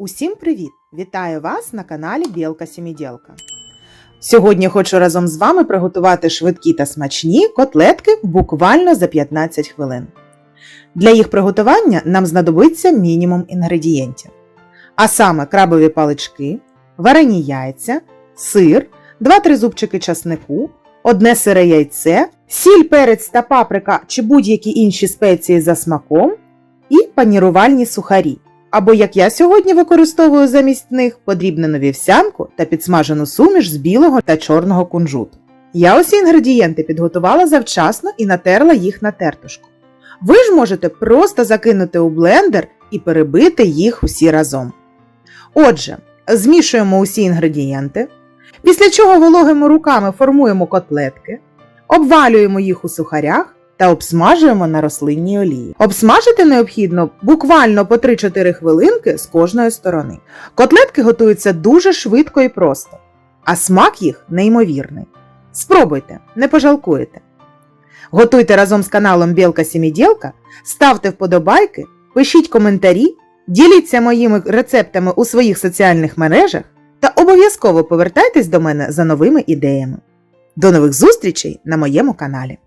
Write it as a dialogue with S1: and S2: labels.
S1: Усім привіт! Вітаю вас на каналі Білка Сімідєлка. Сьогодні хочу разом з вами приготувати швидкі та смачні котлетки буквально за 15 хвилин. Для їх приготування нам знадобиться мінімум інгредієнтів. А саме крабові палички, варені яйця, сир, 2-3 зубчики часнику, одне сире яйце, сіль, перець та паприка чи будь-які інші спеції за смаком і панірувальні сухарі. Або як я сьогодні використовую замість них подрібнену вівсянку та підсмажену суміш з білого та чорного кунжуту. Я усі інгредієнти підготувала завчасно і натерла їх на тертушку. Ви ж можете просто закинути у блендер і перебити їх усі разом. Отже, змішуємо усі інгредієнти, після чого вологими руками формуємо котлетки, обвалюємо їх у сухарях та обсмажуємо на рослинній олії. Обсмажити необхідно буквально по 3-4 хвилинки з кожної сторони. Котлетки готуються дуже швидко і просто, а смак їх неймовірний. Спробуйте, не пожалкуєте. Готуйте разом з каналом Білка Сімідєлка, ставте вподобайки, пишіть коментарі, діліться моїми рецептами у своїх соціальних мережах та обов'язково повертайтесь до мене за новими ідеями. До нових зустрічей на моєму каналі.